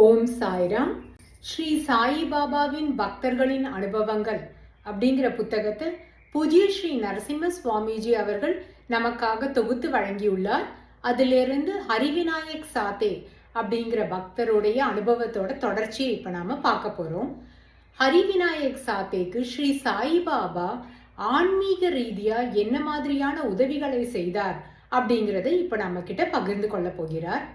ஓம் சாய்ராம். ஸ்ரீ சாயிபாபாவின் பக்தர்களின் அனுபவங்கள் அப்படிங்கிற புத்தகத்தை புதிய ஸ்ரீ நரசிம்ம சுவாமிஜி அவர்கள் நமக்காக தொகுத்து வழங்கியுள்ளார். அதிலிருந்து ஹரிவிநாயக் சாத்தே அப்படிங்கிற பக்தருடைய அனுபவத்தோட தொடர்ச்சியை இப்போ நாம பார்க்க போறோம். ஹரிவிநாயக் சாத்தேக்கு ஸ்ரீ சாயிபாபா ஆன்மீக ரீதியா என்ன மாதிரியான உதவிகளை செய்தார் அப்படிங்கிறத இப்போ நம்ம கிட்ட பகிர்ந்து கொள்ள போகிறார்.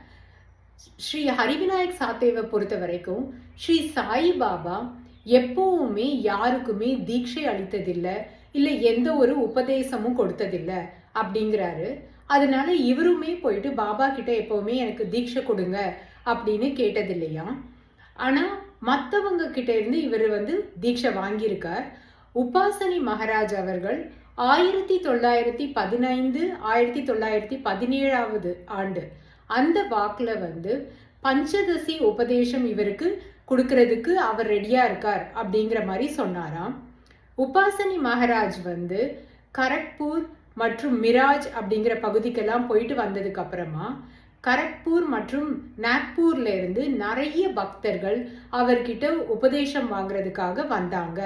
ஸ்ரீ ஹரிவிநாயக் சாத்தேவை பொறுத்த வரைக்கும் ஸ்ரீ சாயிபாபா எப்பவுமே யாருக்குமே தீட்சை அளித்ததில்லை இல்லை எந்த ஒரு உபதேசமும் கொடுத்ததில்லை அப்படிங்கிறாரு. அதனால இவருமே போயிட்டு பாபா கிட்ட எப்பவுமே எனக்கு தீட்சை கொடுங்க அப்படின்னு கேட்டதில்லையா? ஆனால் மற்றவங்க கிட்ட இருந்து இவர் வந்து தீட்சை வாங்கியிருக்கார். உபாசனி மகாராஜ் அவர்கள் ஆயிரத்தி தொள்ளாயிரத்தி பதினைந்து ஆயிரத்தி தொள்ளாயிரத்தி பதினேழாவது ஆண்டு அந்த வாக்கில் வந்து பஞ்சதசி உபதேசம் இவருக்கு கொடுக்கறதுக்கு அவர் ரெடியாக இருக்கார் அப்படிங்கிற மாதிரி சொன்னாராம். உபாசனி மகாராஜ் வந்து கரக்பூர் மற்றும் மிராஜ் அப்படிங்கிற பகுதிக்கெல்லாம் போயிட்டு வந்ததுக்கு அப்புறமா கரக்பூர் மற்றும் நாக்பூர்ல இருந்து நிறைய பக்தர்கள் அவர்கிட்ட உபதேசம் வாங்குறதுக்காக வந்தாங்க.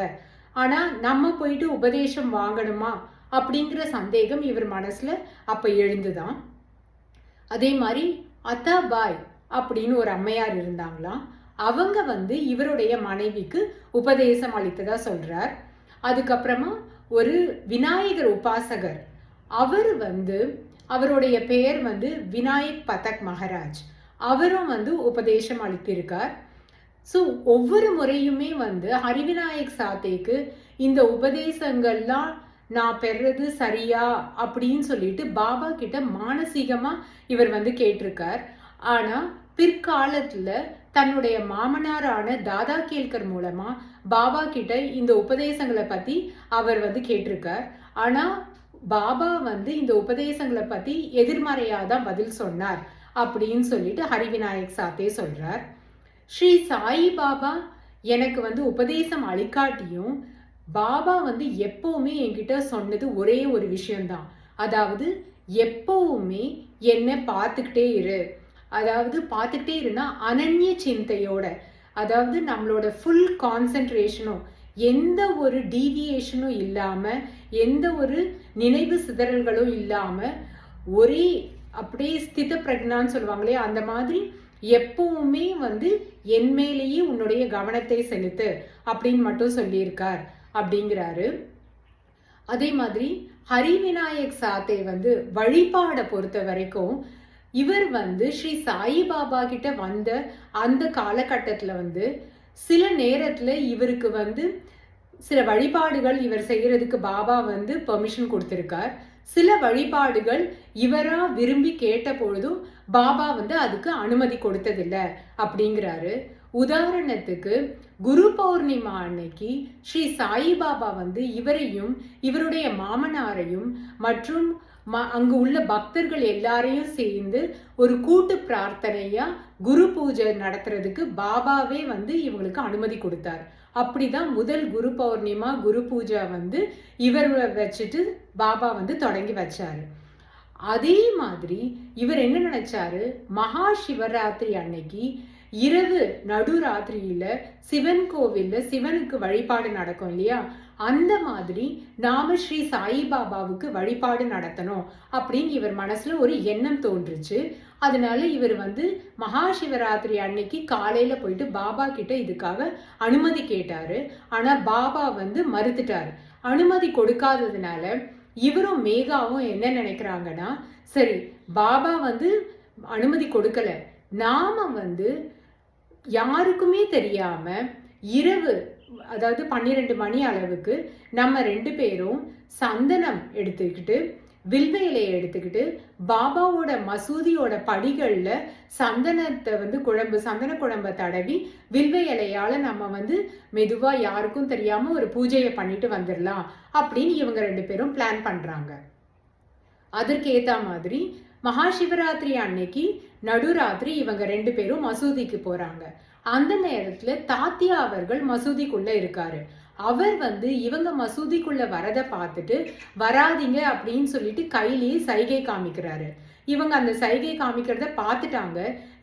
ஆனா நம்ம போயிட்டு உபதேசம் வாங்கணுமா அப்படிங்கிற சந்தேகம் இவர் மனசுல அப்ப எழுந்துதான். அதே மாதிரி அத்தாபாய் அப்படின்னு ஒரு அம்மையார் இருந்தாங்களாம். அவங்க வந்து இவருடைய மனைவிக்கு உபதேசம் அளித்ததா சொல்றார். அதுக்கப்புறமா ஒரு விநாயகர் உபாசகர். அவர் வந்து அவருடைய பெயர் வந்து விநாயக் பதக் மகராஜ். அவரும் வந்து உபதேசம் அளித்திருக்கார். ஸோ ஒவ்வொரு முறையுமே வந்து ஹரிவிநாயக் சாத்தேக்கு இந்த உபதேசங்கள்லாம் நான் பெறது சரியா அப்படின்னு சொல்லிட்டு பாபா கிட்ட மானசீகமா இவர் வந்து கேட்டிருக்கார். ஆனா பிற்காலத்துல தன்னுடைய மாமனாரான தாதா கேல்கர் மூலமா பாபா கிட்ட இந்த உபதேசங்களை பத்தி அவர் வந்து கேட்டிருக்கார். ஆனா பாபா வந்து இந்த உபதேசங்களை பத்தி எதிர்மறையாக தான் பதில் சொன்னார் அப்படின்னு சொல்லிட்டு ஹரிவிநாயக் சாத்தே சொல்றார். ஸ்ரீ சாய் பாபா எனக்கு வந்து உபதேசம் அளிக்காட்டியும் பாபா வந்து எப்பவுமே என்கிட்ட சொன்னது ஒரே ஒரு விஷயம்தான். அதாவது எப்பவுமே என்ன பார்த்துக்கிட்டே இரு. அதாவது பார்த்துக்கிட்டே இருந்தா அனன்ய சிந்தையோட அதாவது நம்மளோட ஃபுல் கான்சென்ட்ரேஷனும் எந்த ஒரு டீவியேஷனும் இல்லாமல் எந்த ஒரு நினைவு சிதறல்களும் இல்லாமல் ஒரே அப்படியே ஸ்தித பிரக்னான்னு சொல்லுவாங்களே அந்த மாதிரி எப்பவுமே வந்து என் மேலேயே உன்னுடைய கவனத்தை செலுத்து அப்படின்னு மட்டும் சொல்லியிருக்கார். அப்படிங்கிறாரு. அதே மாதிரி ஹரிவிநாயக் சாத்தே வந்து வழிபாடை பொறுத்த வரைக்கும் இவர் வந்து ஸ்ரீ சாயிபாபா கிட்ட வந்த அந்த காலகட்டத்தில் வந்து சில நேரத்தில் இவருக்கு வந்து சில வழிபாடுகள் இவர் செய்யறதுக்கு பாபா வந்து பெர்மிஷன் கொடுத்துருக்கார். சில வழிபாடுகள் இவராக விரும்பி கேட்ட பொழுதும் பாபா வந்து அதுக்கு அனுமதி கொடுத்ததில்லை அப்படிங்கிறாரு. உதாரணத்துக்கு குரு பௌர்ணிமா அன்னைக்கு ஸ்ரீ சாயிபாபா வந்து இவரையும் இவருடைய மாமனாரையும் மற்றும் அங்கு உள்ள பக்தர்கள் எல்லாரையும் சேர்ந்து ஒரு கூட்டு பிரார்த்தனையா குரு பூஜை நடத்துறதுக்கு பாபாவே வந்து இவங்களுக்கு அனுமதி கொடுத்தார். அப்படிதான் முதல் குரு பௌர்ணிமா குரு பூஜை வந்து இவர் வச்சுட்டு பாபா வந்து தொடங்கி வச்சாரு. அதே மாதிரி இவர் என்ன நினைச்சாரு? மகா சிவராத்திரி அன்னைக்கு இரவு நடுராத்திரியில சிவன் கோவில்ல சிவனுக்கு வழிபாடு நடக்கும் இல்லையா? அந்த மாதிரி நாம ஸ்ரீ சாயிபாபாவுக்கு வழிபாடு நடத்தணும் அப்படின்னு இவர் மனசுல ஒரு எண்ணம் தோன்றுச்சு. அதனால இவர் வந்து மகா சிவராத்திரி அன்னைக்கு காலையில போயிட்டு பாபா கிட்ட இதுக்காக அனுமதி கேட்டாரு. ஆனா பாபா வந்து மறுத்துட்டாரு. அனுமதி கொடுக்காததுனால இவரும் மேகாவும் என்ன நினைக்கிறாங்கன்னா சரி பாபா வந்து அனுமதி கொடுக்கல. நாம வந்து யாருக்குமே தெரியாம இரவு அதாவது பன்னிரெண்டு மணி அளவுக்கு நம்ம ரெண்டு பேரும் சந்தனம் எடுத்துக்கிட்டு வில்வ இலையை எடுத்துக்கிட்டு பாபாவோட மசூதியோட படிகளில் சந்தனத்தை வந்து குழம்பு சந்தன குழம்பை தடவி வில்வ இலையால் நம்ம வந்து மெதுவாக யாருக்கும் தெரியாமல் ஒரு பூஜையை பண்ணிட்டு வந்துடலாம் அப்படின்னு இவங்க ரெண்டு பேரும் பிளான் பண்ணுறாங்க அதற்கு மாதிரி மகா சிவராத்திரி அன்னைக்கு நடுராத்திரி இவங்க ரெண்டு பேரும் மசூதிக்கு போறாங்க. அந்த நேரத்துல தாத்தியா அவர்கள் மசூதிக்குள்ள இருக்காரு. அவர் வந்து இவங்க மசூதிக்குள்ள வரதை பார்த்துட்டு வராதீங்க அப்படின்னு சொல்லிட்டு கையிலேயே சைகை காமிக்கிறாரு. இவங்க அந்த சைகை காமிக்கிறத பார்த்துட்டாங்க.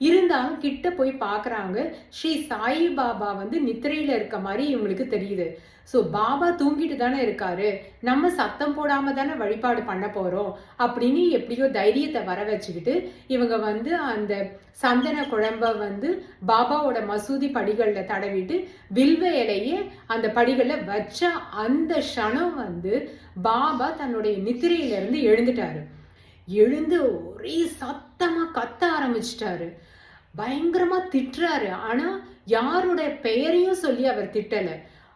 இருந்தாலும் கிட்ட போய் பார்க்குறாங்க. ஸ்ரீ சாய் பாபா வந்து நித்திரையில் இருக்க மாதிரி இவங்களுக்கு தெரியுது. ஸோ பாபா தூங்கிட்டு தானே இருக்காரு. நம்ம சத்தம் போடாமல் தானே வழிபாடு பண்ண போகிறோம் அப்படின்னு எப்படியோ தைரியத்தை வர வச்சுக்கிட்டு இவங்க வந்து அந்த சந்தன குழம்ப வந்து பாபாவோட மசூதி படிகளில் தடவிட்டு வில்வ இலையே அந்த படிகளில் வச்ச அந்த க்ஷணம் வந்து பாபா தன்னுடைய நித்திரையிலிருந்து எழுந்துட்டாரு. எழுந்து ஒரே சத்தமா கத்த ஆரம்பிச்சிட்டாரு. பயங்கரமா திட்டுறாரு. ஆனா யாரோட பெயரையும் சொல்லி அவர் திட்டல.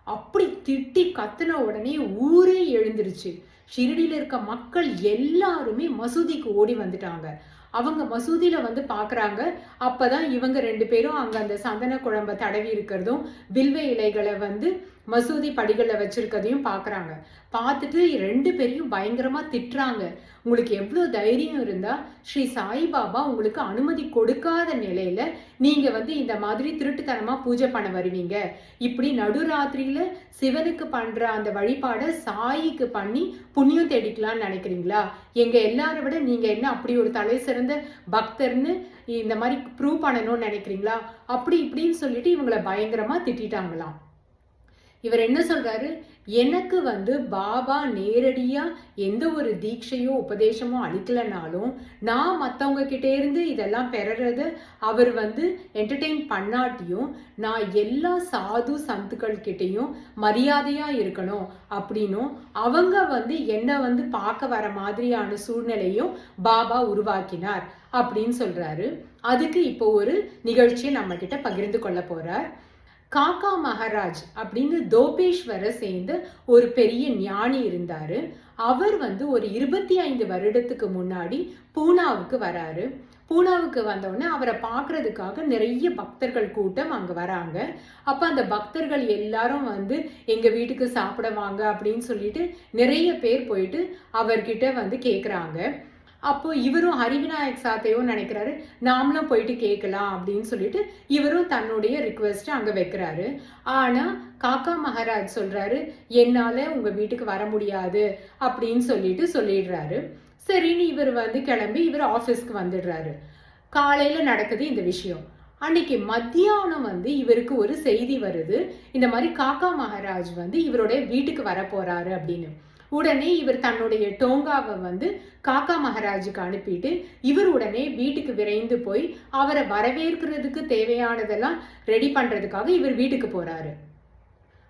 அப்படி திட்டி கத்துன உடனே ஊரே எழுந்துருச்சு. ஷிரடியில இருக்க மக்கள் எல்லாருமே மசூதிக்கு ஓடி வந்துட்டாங்க. அவங்க மசூதியில வந்து பாக்குறாங்க. அப்பதான் இவங்க ரெண்டு பேரும் அங்க அந்த சந்தன குழம்ப தடவி இருக்கிறதும் வில்வ இலைகளை வந்து மசூதி படிகளில் வச்சிருக்கதையும் பார்க்குறாங்க பார்த்துட்டு ரெண்டு பேரையும் பயங்கரமாக திட்டுறாங்க. உங்களுக்கு எவ்வளோ தைரியம் இருந்தால் ஸ்ரீ சாய்பாபா உங்களுக்கு அனுமதி கொடுக்காத நிலையில் நீங்கள் வந்து இந்த மாதிரி திருட்டுத்தனமாக பூஜை பண்ண வருவீங்க. இப்படி நடுராத்திரியில் சிவனுக்கு பண்ணுற அந்த வழிபாடை சாயிக்கு பண்ணி புண்ணியம் தேடிக்கலாம்னு நினைக்கிறீங்களா? எங்கள் எல்லாரை விட நீங்கள் என்ன அப்படி ஒரு தலை சிறந்த பக்தர்னு இந்த மாதிரி ப்ரூவ் பண்ணணும்னு நினைக்கிறீங்களா? அப்படி இப்படின்னு சொல்லிட்டு இவங்களை பயங்கரமாக திட்டிட்டாங்களாம். இவர் என்ன சொல்றாரு? எனக்கு வந்து பாபா நேரடியாக எந்த ஒரு தீட்சையோ உபதேசமோ அளிக்கலைனாலும் நான் மற்றவங்க கிட்டே இருந்து இதெல்லாம் பெறறது அவர் வந்து என்டர்டெயின் பண்ணாட்டியும் நான் எல்லா சாது சந்துக்கள் கிட்டேயும் மரியாதையாக இருக்கணும் அப்படின்னும் அவங்க வந்து என்னை வந்து பார்க்க வர மாதிரியான சூழ்நிலையும் பாபா உருவாக்கினார் அப்படின்னு சொல்றாரு. அதுக்கு இப்போ ஒரு நிகழ்ச்சியை நம்ம பகிர்ந்து கொள்ள போகிறார் காக்கா மகாராஜ் அப்படின்னு தோபேஸ்வரை சேர்ந்து ஒரு பெரிய ஞானி இருந்தார். அவர் வந்து ஒரு இருபத்தி ஐந்து வருடத்துக்கு முன்னாடி பூனாவுக்கு வராரு. பூனாவுக்கு வந்தவுடனே அவரை பார்க்கறதுக்காக நிறைய பக்தர்கள் கூட்டம் அங்கே வராங்க. அப்போ அந்த பக்தர்கள் எல்லாரும் வந்து எங்கள் வீட்டுக்கு சாப்பிட வாங்க அப்படின்னு சொல்லிட்டு நிறைய பேர் போயிட்டு அவர்கிட்ட வந்து கேட்குறாங்க அப்போ இவரும் ஹரிவிநாயக் சாத்தையும் நினைக்கிறாரு நாமளும் போயிட்டு கேட்கலாம் அப்படின்னு சொல்லிட்டு இவரும் தன்னுடைய ரிக்வெஸ்ட் அங்க வைக்கிறாரு. ஆனா காக்கா மகாராஜ் சொல்றாரு என்னால உங்க வீட்டுக்கு வர முடியாது அப்படின்னு சொல்லிட்டு சொல்லிடுறாரு. சரின்னு இவர் வந்து கிளம்பி இவர் ஆஃபீஸ்க்கு வந்துடுறாரு. காலையில நடக்குது இந்த விஷயம். அன்னைக்கு மத்தியானம் வந்து இவருக்கு ஒரு செய்தி வருது இந்த மாதிரி காக்கா மகாராஜ் வந்து இவருடைய வீட்டுக்கு வர போறாரு அப்படின்னு. உடனே இவர் தன்னுடைய டோங்காவை வந்து காக்கா மகாராஜுக்கு அனுப்பிட்டு இவர் உடனே வீட்டுக்கு விரைந்து போய் அவரை வரவேற்கிறதுக்கு தேவையானதெல்லாம் ரெடி பண்றதுக்காக இவர் வீட்டுக்கு போறாரு.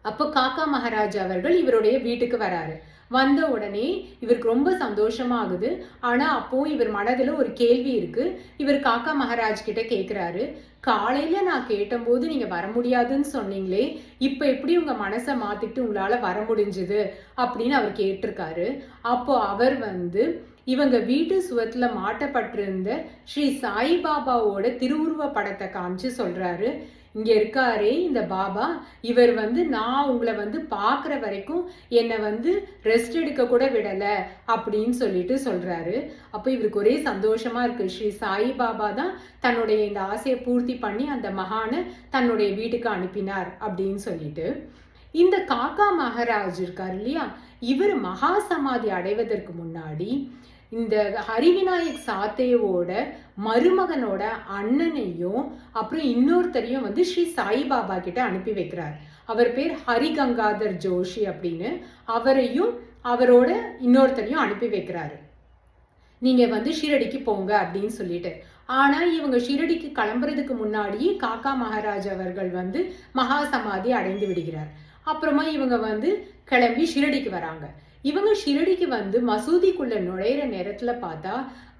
அப்போ காக்கா மகாராஜ் அவர்கள் இவருடைய வீட்டுக்கு வராரு. வந்த உடனே இவருக்கு ரொம்ப சந்தோஷமாகுது. ஆனா அப்போ இவர் மனதுல ஒரு கேள்வி இருக்கு. இவர் காக்கா மகாராஜ் கிட்ட கேக்குறாரு காலையில நான் கேட்டபோது நீங்க வர முடியாதுன்னு சொன்னீங்களே இப்ப எப்படி உங்க மனசை மாத்திட்டு உங்களால வர முடிஞ்சது? அப்படின்னு அவர் கேட்டிருக்காரு. அப்போ அவர் வந்து இவங்க வீட்டு சுவத்துல மாட்டப்பட்டிருந்த ஸ்ரீ சாய்பாபாவோட திருவுருவ படத்தை காமிச்சு சொல்றாரு. இங்கே இருக்காரே இந்த பாபா. இவர் வந்து நான் உங்களை வந்து பார்க்குற வரைக்கும் என்னை வந்து ரெஸ்ட் எடுக்க கூட விடலை அப்படின்னு சொல்லிட்டு சொல்கிறாரு அப்போ இவருக்கு ஒரே சந்தோஷமா இருக்குது ஸ்ரீ சாய் பாபா தான் தன்னுடைய இந்த ஆசையை பூர்த்தி பண்ணி அந்த மகானை தன்னுடைய வீட்டுக்கு அனுப்பினார் அப்படின்னு சொல்லிட்டு. இந்த காக்கா மகாராஜ் இருக்கார் இல்லையா? இவர் மகா சமாதி அடைவதற்கு முன்னாடி இந்த ஹரிவிநாயக் சாத்தேவோட மருமகனோட அண்ணனையும் அப்புறம் இன்னொருத்தரையும் வந்து ஸ்ரீ சாய்பாபா கிட்ட அனுப்பி வைக்கிறார். அவர் பேர் ஹரிகங்காதர் ஜோஷி அப்படின்னு அவரையும் அவரோட இன்னொருத்தரையும் அனுப்பி வைக்கிறாரு. நீங்க வந்து ஷீரடிக்கு போங்க அப்படின்னு சொல்லிட்டு. ஆனால் இவங்க ஷீரடிக்கு கிளம்புறதுக்கு முன்னாடியே காக்கா மகாராஜ் அவர்கள் வந்து மகா சமாதி அடைந்து விடுகிறார். அப்புறமா இவங்க வந்து கிளம்பி ஷிரடிக்கு வராங்க. இவங்க ஷிரடிக்கு வந்து மசூதிக்குள்ள நுழையிற நேரத்துல பார்த்தா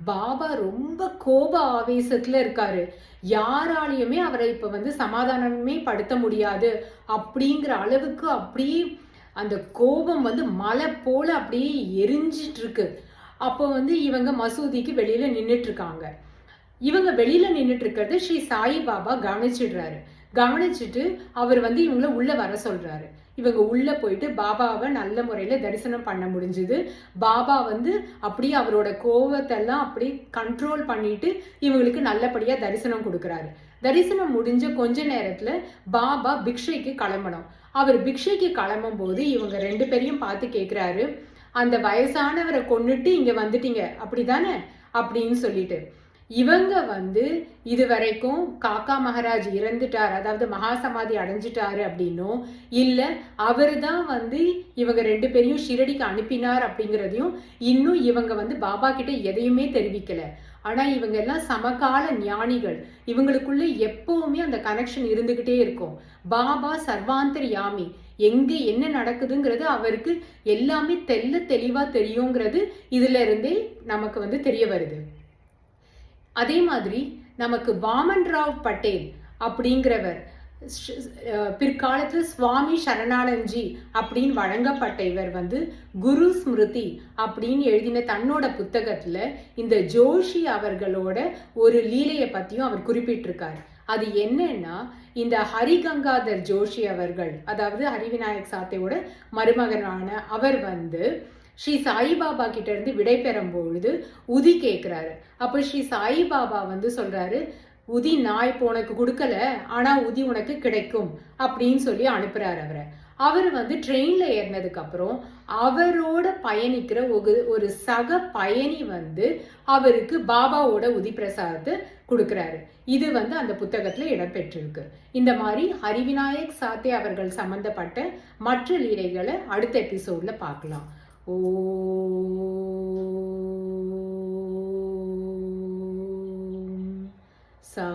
பாபா ரொம்ப கோப ஆவேசத்துல இருக்காரு. யாராலையுமே அவரை இப்ப வந்து சமாதானமே படுத்த முடியாது. அப்படிங்கிற அளவுக்கு அப்படியே அந்த கோபம் வந்து மலை போல அப்படியே எரிஞ்சிட்டு இருக்கு. அப்போ வந்து இவங்க மசூதிக்கு வெளியில நின்றுட்டு இருக்காங்க. இவங்க வெளியில நின்றுட்டு இருக்கிறது ஸ்ரீ சாய் பாபா கவனிச்சிடுறாரு. கவனிச்சுட்டு அவர் வந்து இவங்கள உள்ள வர சொல்றாரு. இவங்க உள்ளே போயிட்டு பாபாவை நல்ல முறையில் தரிசனம் பண்ண முடிஞ்சுது. பாபா வந்து அப்படியே அவரோட கோவத்தெல்லாம் அப்படி கண்ட்ரோல் பண்ணிட்டு இவங்களுக்கு நல்லபடியாக தரிசனம் கொடுக்குறாரு. தரிசனம் முடிஞ்ச கொஞ்ச நேரத்தில் பாபா பிக்ஷைக்கு கிளம்பணும். அவர் பிக்ஷைக்கு கிளம்பும் போது இவங்க ரெண்டு பேரையும் பார்த்து கேட்குறாரு அந்த வயசானவரை கொண்டுட்டு இங்கே வந்துட்டீங்க. அப்படிதானே? அப்படின்னு சொல்லிட்டு. இவங்க வந்து இது வரைக்கும் காக்கா மகாராஜ் இறந்துட்டார் அதாவது மகா சமாதி அடைஞ்சிட்டாரு அப்படின்னும் இல்லை அவர் தான் வந்து இவங்க ரெண்டு பேரையும் ஷிரடிக்கு அனுப்பினார் அப்படிங்கிறதையும் இன்னும் இவங்க வந்து பாபா கிட்ட எதையுமே தெரிவிக்கல. ஆனால் இவங்க எல்லாம் சமகால ஞானிகள். இவங்களுக்குள்ள எப்பவுமே அந்த கனெக்ஷன் இருந்துக்கிட்டே இருக்கும். பாபா சர்வாந்தர் யாமி எங்கே என்ன நடக்குதுங்கிறது அவருக்கு எல்லாமே தெல்ல தெளிவாக தெரியுங்கிறது இதுல இருந்தே நமக்கு வந்து தெரிய வருது. அதே மாதிரி நமக்கு வாமன் ராவ் பட்டேல் அப்படிங்கிறவர் பிற்காலத்தில் சுவாமி சரணானந்த்ஜி அப்படின்னு வழங்கப்பட்ட இவர் வந்து குரு ஸ்மிருதி அப்படின்னு எழுதின தன்னோட புத்தகத்தில் இந்த ஜோஷி அவர்களோட ஒரு லீலையை பற்றியும் அவர் குறிப்பிட்டிருக்கார். அது என்னன்னா இந்த ஹரிகங்காதர் ஜோஷி அவர்கள் அதாவது ஹரிவிநாயக் சாத்தையோட மருமகனான அவர் வந்து ஸ்ரீ சாய்பாபா கிட்டேருந்து விடை பெறும் பொழுது உதி கேட்குறாரு. அப்போ ஸ்ரீ சாய்பாபா வந்து சொல்கிறாரு உதி நான் இப்போ உனக்கு கொடுக்கல ஆனால் உதி உனக்கு கிடைக்கும் அப்படின்னு சொல்லி அனுப்புகிறார் அவரை. அவர் வந்து ட்ரெயினில் ஏறினதுக்கப்புறம் அவரோட பயணிக்கிற ஒரு ஒரு சக பயணி வந்து அவருக்கு பாபாவோட உதி பிரசாதத்தை கொடுக்குறாரு. இது வந்து அந்த புத்தகத்தில் இடம்பெற்றிருக்கு. இந்த மாதிரி ஹரிவிநாயக் சாத்தே அவர்கள் சம்பந்தப்பட்ட மற்ற லீலைகளை அடுத்த எபிசோடில் பார்க்கலாம். ஓம் சா